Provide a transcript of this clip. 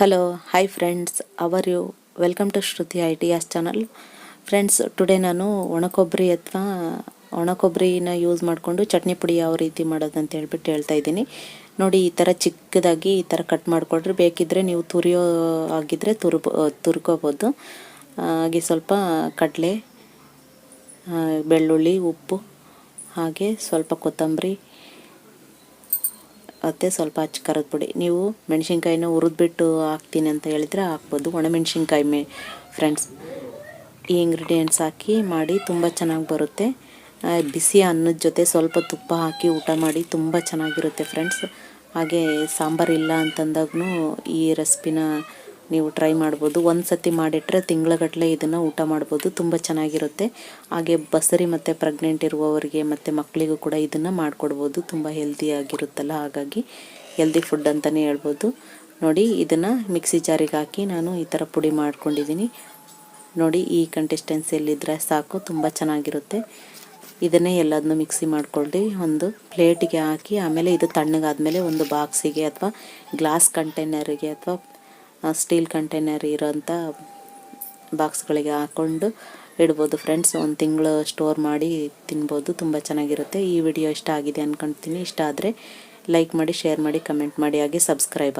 Hello hi friends how are you welcome to Shruti I T S channel friends today ನಾನು ಒಣಕೊಬ್ಬರಿ ಅಥವಾ ಒಣಕೊಬ್ಬರಿನ use ಮಾಡಿಕೊಂಡು ಚಟ್ನಿ ಪುಡಿ ಯಾವ ರೀತಿ ಮಾಡೋದಂತ ಹೇಳ್ಬಿಟ್ಟು ಹೇಳ್ತಾ ಇದ್ದೀನಿ. ನೋಡಿ, ಈ ಥರ ಚಿಕ್ಕದಾಗಿ ಈ ಥರ ಕಟ್ ಮಾಡಿಕೊಡ್ರಿ. ಬೇಕಿದ್ದರೆ ನೀವು ತುರಿಯೋ ಆಗಿದ್ದರೆ ತುರ್ಬೋ, ತುರ್ಕೋಬೋದು. ಹಾಗೆ ಸ್ವಲ್ಪ ಕಡಲೆ ಬೆಳ್ಳುಳ್ಳಿ, ಉಪ್ಪು, ಹಾಗೆ ಸ್ವಲ್ಪ ಕೊತ್ತಂಬರಿ ಮತ್ತು ಸ್ವಲ್ಪ ಅಚ್ಚ ಖಾರದ ಪುಡಿ ನೀವು ಮೆಣಸಿನ್ಕಾಯಿನ ಹುರಿದ್ಬಿಟ್ಟು ಹಾಕ್ತೀನಿ ಅಂತ ಹೇಳಿದರೆ ಹಾಕ್ಬೋದು. ಒಣಮೆಣ್ಸಿನ್ಕಾಯಿ ಮೇ ಫ್ರೆಂಡ್ಸ್ ಈ ಇಂಗ್ರೀಡಿಯೆಂಟ್ಸ್ ಹಾಕಿ ಮಾಡಿ ತುಂಬ ಚೆನ್ನಾಗಿ ಬರುತ್ತೆ. ಬಿಸಿ ಅನ್ನದ ಜೊತೆ ಸ್ವಲ್ಪ ತುಪ್ಪ ಹಾಕಿ ಊಟ ಮಾಡಿ ತುಂಬ ಚೆನ್ನಾಗಿರುತ್ತೆ ಫ್ರೆಂಡ್ಸ್ ಹಾಗೆ ಸಾಂಬಾರಿಲ್ಲ ಅಂತಂದಾಗೂ ಈ ರೆಸಿಪಿನ ನೀವು ಟ್ರೈ ಮಾಡ್ಬೋದು. ಒಂದು ಸತಿ ಮಾಡಿಟ್ರೆ ತಿಂಗಳಗಟ್ಟಲೆ ಇದನ್ನು ಊಟ ಮಾಡ್ಬೋದು. ತುಂಬ ಚೆನ್ನಾಗಿರುತ್ತೆ. ಹಾಗೆ ಬಸರಿ ಮತ್ತು ಪ್ರೆಗ್ನೆಂಟ್ ಇರುವವರಿಗೆ ಮತ್ತು ಮಕ್ಕಳಿಗೂ ಕೂಡ ಇದನ್ನು ಮಾಡಿಕೊಡ್ಬೋದು. ತುಂಬ ಹೆಲ್ದಿಯಾಗಿರುತ್ತಲ್ಲ ಹಾಗಾಗಿ ಹೆಲ್ದಿ ಫುಡ್ ಅಂತಲೇ ಹೇಳ್ಬೋದು. ನೋಡಿ, ಇದನ್ನು ಮಿಕ್ಸಿ ಜಾರಿಗೆ ಹಾಕಿ ನಾನು ಈ ಥರ ಪುಡಿ ಮಾಡ್ಕೊಂಡಿದ್ದೀನಿ ನೋಡಿ, ಈ ಕಂಟೆಸ್ಟೆನ್ಸಿಯಲ್ಲಿದ್ದರೆ ಸಾಕು. ತುಂಬ ಚೆನ್ನಾಗಿರುತ್ತೆ. ಇದನ್ನೇ ಎಲ್ಲದನ್ನೂ ಮಿಕ್ಸಿ ಮಾಡ್ಕೊಳ್ಳಿ ಒಂದು ಪ್ಲೇಟಿಗೆ ಹಾಕಿ, ಆಮೇಲೆ ಇದು ತಣ್ಣಗಾದ್ಮೇಲೆ ಒಂದು ಬಾಕ್ಸಿಗೆ ಅಥವಾ ಗ್ಲಾಸ್ ಕಂಟೈನರಿಗೆ ಅಥವಾ ಸ್ಟೀಲ್ ಕಂಟೈನರ್ ಇರೋಂಥ ಬಾಕ್ಸ್ಗಳಿಗೆ ಹಾಕ್ಕೊಂಡು ಇಡ್ಬೋದು ಫ್ರೆಂಡ್ಸ್ ಒಂದು ತಿಂಗಳು ಸ್ಟೋರ್ ಮಾಡಿ ತಿನ್ಬೋದು, ತುಂಬ ಚೆನ್ನಾಗಿರುತ್ತೆ. ಈ ವಿಡಿಯೋ ಇಷ್ಟ ಆಗಿದೆ ಅಂದ್ಕೊಳ್ತೀನಿ ಇಷ್ಟ ಆದರೆ ಲೈಕ್ ಮಾಡಿ ಶೇರ್ ಮಾಡಿ ಕಮೆಂಟ್ ಮಾಡಿ, ಹಾಗೆ ಸಬ್ಸ್ಕ್ರೈಬ್